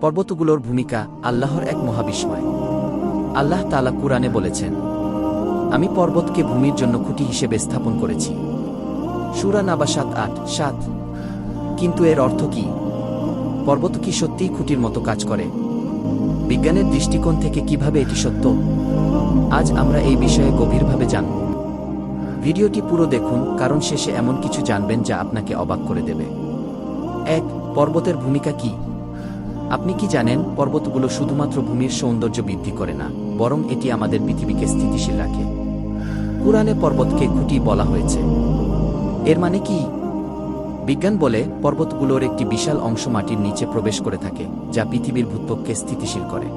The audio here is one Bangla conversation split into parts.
পর্বতগুলোর ভূমিকা আল্লাহর এক মহাবিস্ময়। আল্লাহ তালা কুরআনে বলেছেন, আমি পর্বতকে ভূমির জন্য খুঁটি হিসেবে স্থাপন করেছি। সুরা নাবা সাত আট, সাত। কিন্তু এর অর্থ কি? পর্বত কি সত্যিই খুঁটির মতো কাজ করে? বিজ্ঞানের দৃষ্টিকোণ থেকে কীভাবে এটি সত্য? আজ আমরা এই বিষয়ে গভীরভাবে জানব। ভিডিওটি পুরো দেখুন, কারণ শেষে এমন কিছু জানবেন যা আপনাকে অবাক করে দেবে। এক, পর্বতের ভূমিকা কি? আপনি কি জানেন, পর্বতগুলো শুধুমাত্র ভূমির সৌন্দর্য বৃদ্ধি করে না, বরং এটি আমাদের পৃথিবীকে স্থিতিশীল রাখে। কুরআনে পর্বতকে খুঁটি বলা হয়েছে। এর মানে কি? বিজ্ঞান বলে, পর্বতগুলোর একটি বিশাল অংশ মাটির নিচে প্রবেশ করে থাকে, যা পৃথিবীর ভূত্বককে স্থিতিশীল করে।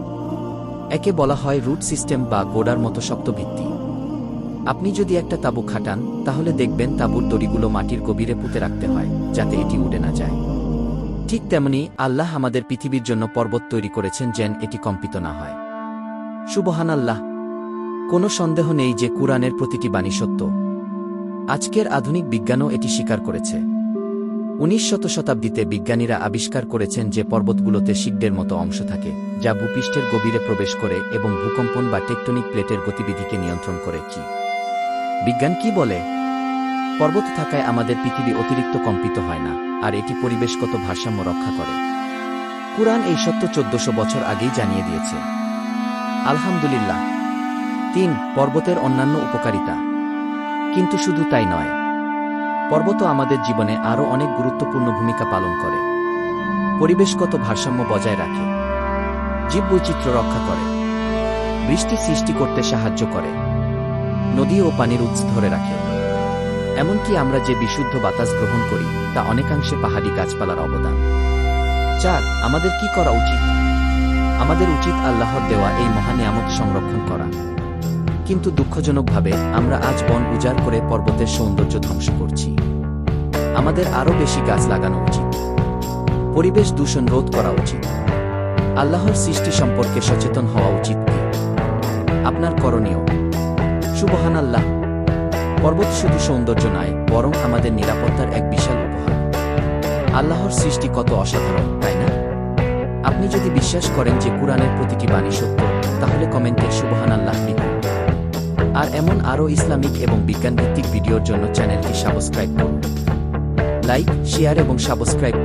একে বলা হয় রুট সিস্টেম বা গোড়ার মতো শক্ত ভিত্তি আপনি যদি একটা তাঁবু খাটান, তাহলে দেখবেন তাঁবুর দড়িগুলো মাটির গভীরে পুঁতে রাখতে হয়, যাতে এটি উড়ে না যায়। ঠিক তেমনি আল্লাহ আমাদের পৃথিবীর জন্য পর্বত তৈরি করেছেন যেন এটি কম্পিত না হয়। সুবহান আল্লাহ কোনো সন্দেহ নেই যে কুরআনের প্রতিটি বাণী সত্য। আজকের আধুনিক বিজ্ঞানও এটি স্বীকার করেছে। উনিশ শত শতাব্দীতে বিজ্ঞানীরা আবিষ্কার করেছেন যে পর্বতগুলোতে শিগডের মতো অংশ থাকে, যা ভূপৃষ্ঠের গভীরে প্রবেশ করে এবং ভূকম্পন বা টেকটনিক প্লেটের গতিবিধিকে নিয়ন্ত্রণ করে কি? বিজ্ঞান কি বলে? পর্বত থাকায় আমাদের পৃথিবী অতিরিক্ত কম্পিত হয় না। আর এটি পরিবেশগত ভারসাম্য রক্ষা করে। কুরআন এই সত্য চোদ্দশো বছর আগেই জানিয়ে দিয়েছে। আলহামদুলিল্লাহ, তিন পর্বতের অন্যান্য উপকারিতা। কিন্তু শুধু তাই নয়, পর্বত আমাদের জীবনে আরও অনেক গুরুত্বপূর্ণ ভূমিকা পালন করে, পরিবেশগত ভারসাম্য বজায় রাখে, জীববৈচিত্র্য রক্ষা করে, বৃষ্টি সৃষ্টি করতে সাহায্য করে, নদী ও পানির উৎস ধরে রাখে। এমনকি আমরা যে বিশুদ্ধ বাতাস গ্রহণ করি, তা অনেকাংশে পাহাড়ি গাছপালার অবদান। চার, আমাদের কি করা উচিত? আমাদের উচিত আল্লাহর দেওয়া এই মহানিয়ামত সংরক্ষণ করা। কিন্তু দুঃখজনকভাবে, আমরা আজ বন উজাড় করে পর্বতের সৌন্দর্য ধ্বংস করছি। আমাদের আরও বেশি গাছ লাগানো উচিত। পরিবেশ দূষণ রোধ করা উচিত। আল্লাহর সৃষ্টি সম্পর্কে সচেতন হওয়া উচিত। আপনার করণীয় সুবহান আল্লাহ পর্বত শুধু সৌন্দর্য নয় বরং আমাদের নিরাপত্তার এক বিশাল উপহার। আল্লাহর সৃষ্টি কত অসাধারণ, তাই না? আপনি যদি বিশ্বাস করেন যে কুরআনের প্রতিটি বাণী সত্য, তাহলে কমেন্টে সুবহান আল্লাহ লিখুন। আর এমন আরও ইসলামিক এবং বিজ্ঞানভিত্তিক ভিডিওর জন্য চ্যানেলটি সাবস্ক্রাইব করুন। লাইক, শেয়ার এবং সাবস্ক্রাইব